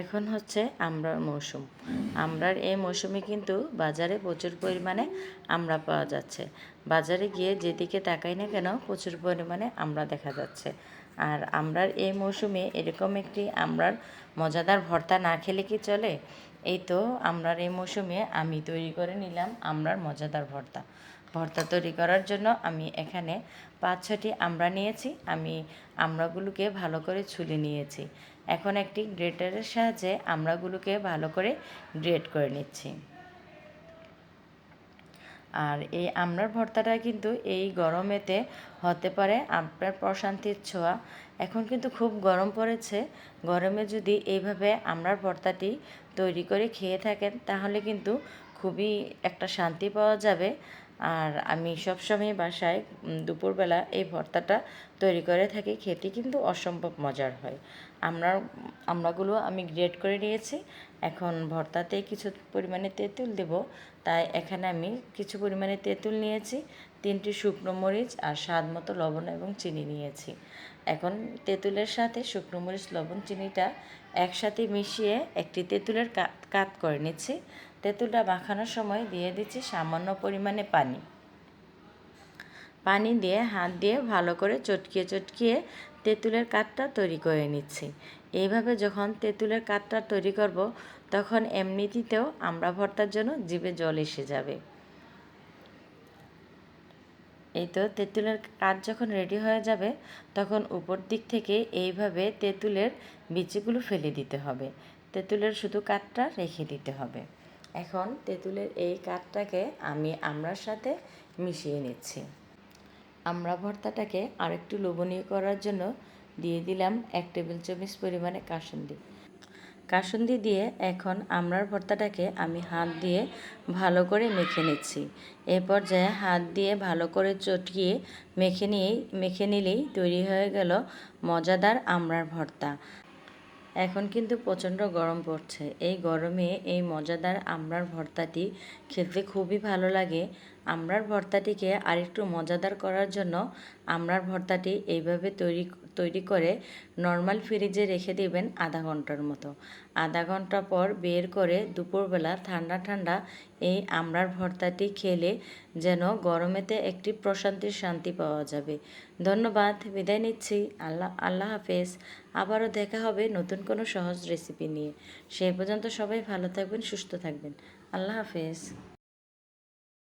এখন হচ্ছে আমড়ার মৌসুম। আমড়ার এই মৌসুমে কিন্তু বাজারে প্রচুর পরিমাণে আমড়া পাওয়া যাচ্ছে। বাজারে গিয়ে যেদিকে তাকাই না কেন প্রচুর পরিমাণে আমড়া দেখা যাচ্ছে। আর আমড়ার এই মৌসুমে এরকম একটি আমড়ার মজাদার ভর্তা না খেলে কি চলে? এই তো আমড়ার এই মৌসুমে আমি তৈরি করে নিলাম আমড়ার মজাদার ভর্তা। ভর্তা তৈরি করার জন্য আমি এখানে পাঁচ ছটি আমড়া নিয়েছি। আমি আমড়াগুলোকে ভালো করে ছুলে নিয়েছি। এখন একটি গ্রেটারের সাহায্যে আমড়াগুলোকে ভালো করে গ্রেট করে নিচ্ছি। আর এই আমড়ার ভর্তাটা কিন্তু এই গরমেতে হতে পারে আপনার প্রশান্তির ছোঁয়া। এখন কিন্তু খুব গরম পড়েছে। গরমে যদি এইভাবে আমড়ার ভর্তাটি তৈরি করে খেয়ে থাকেন, তাহলে কিন্তু খুবই একটা শান্তি পাওয়া যাবে। আর আমি সবসময় বাসায় দুপুরবেলা এই ভর্তাটা তৈরি করে থাকি, খেতে কিন্তু অসম্ভব মজার হয়। আমরা আমড়াগুলো আমি গ্রেড করে নিয়েছি। এখন ভর্তাতে কিছু পরিমাণে তেঁতুল দেব। তাই এখানে আমি কিছু পরিমাণে তেঁতুল নিয়েছি, তিনটি শুকনো মরিচ আর স্বাদ মতো লবণ এবং চিনি নিয়েছি। এখন তেঁতুলের সাথে শুকনো মরিচ, লবণ, চিনিটা একসাথে মিশিয়ে একটি তেঁতুলের কাত করে নিচ্ছি। তেঁতুলটা মাখানোর সময় দিয়ে দিচ্ছি সামান্য পরিমাণে পানি। পানি দিয়ে হাত দিয়ে ভালো করে চটকিয়ে চটকিয়ে তেঁতুলের কাঠটা তৈরি করে নিচ্ছি। এইভাবে যখন তেঁতুলের কাঠটা তৈরি করব, তখন এমনিতেও আমরা ভর্তার জন্য জিভে জল এসে যাবে। এই তো তেঁতুলের কাঠ যখন রেডি হয়ে যাবে, তখন উপর দিক থেকে এইভাবে তেঁতুলের বিচিগুলো ফেলে দিতে হবে। তেঁতুলের শুধু কাঠটা রেখে দিতে হবে। এখন তেঁতুলের এই কাঠটাকে আমি আমড়ার সাথে মিশিয়ে নিচ্ছি। আমড়া ভর্তাটাকে আরেকটু লোভনীয় করার জন্য দিয়ে দিলাম এক টেবিল চামচ পরিমাণে কাসুন্দি। কাসুন্দি দিয়ে এখন আমড়ার ভর্তাটাকে আমি হাত দিয়ে ভালো করে মেখে নিচ্ছি। এ পর্যায়ে হাত দিয়ে ভালো করে চটকিয়ে মেখে নিয়েই মেখে নিলেই তৈরি হয়ে গেল মজাদার আমড়ার ভর্তা। এখন কিন্তু প্রচণ্ড গরম পড়ছে। এই গরমে এই মজাদার আমড়ার ভর্তাটি খেতে খুবই ভালো লাগে। আমড়ার ভর্তাটিকে আরেকটু মজাদার করার জন্য আমড়ার ভর্তাটি এইভাবে তৈরি তৈরি করে নর্মাল ফ্রিজে রেখে দেবেন আধা ঘণ্টার মতো। আধা ঘণ্টা পর বের করে দুপুরবেলা ঠান্ডা ঠান্ডা এই আমড়ার ভর্তাটি খেলে যেন গরমেতে একটি প্রশান্তির শান্তি পাওয়া যাবে। ধন্যবাদ, বিদায় নিচ্ছি। আল্লাহ আল্লাহ হাফেজ। আবারও দেখা হবে নতুন কোনো সহজ রেসিপি নিয়ে। সেই পর্যন্ত সবাই ভালো থাকবেন, সুস্থ থাকবেন। আল্লাহ হাফেজ।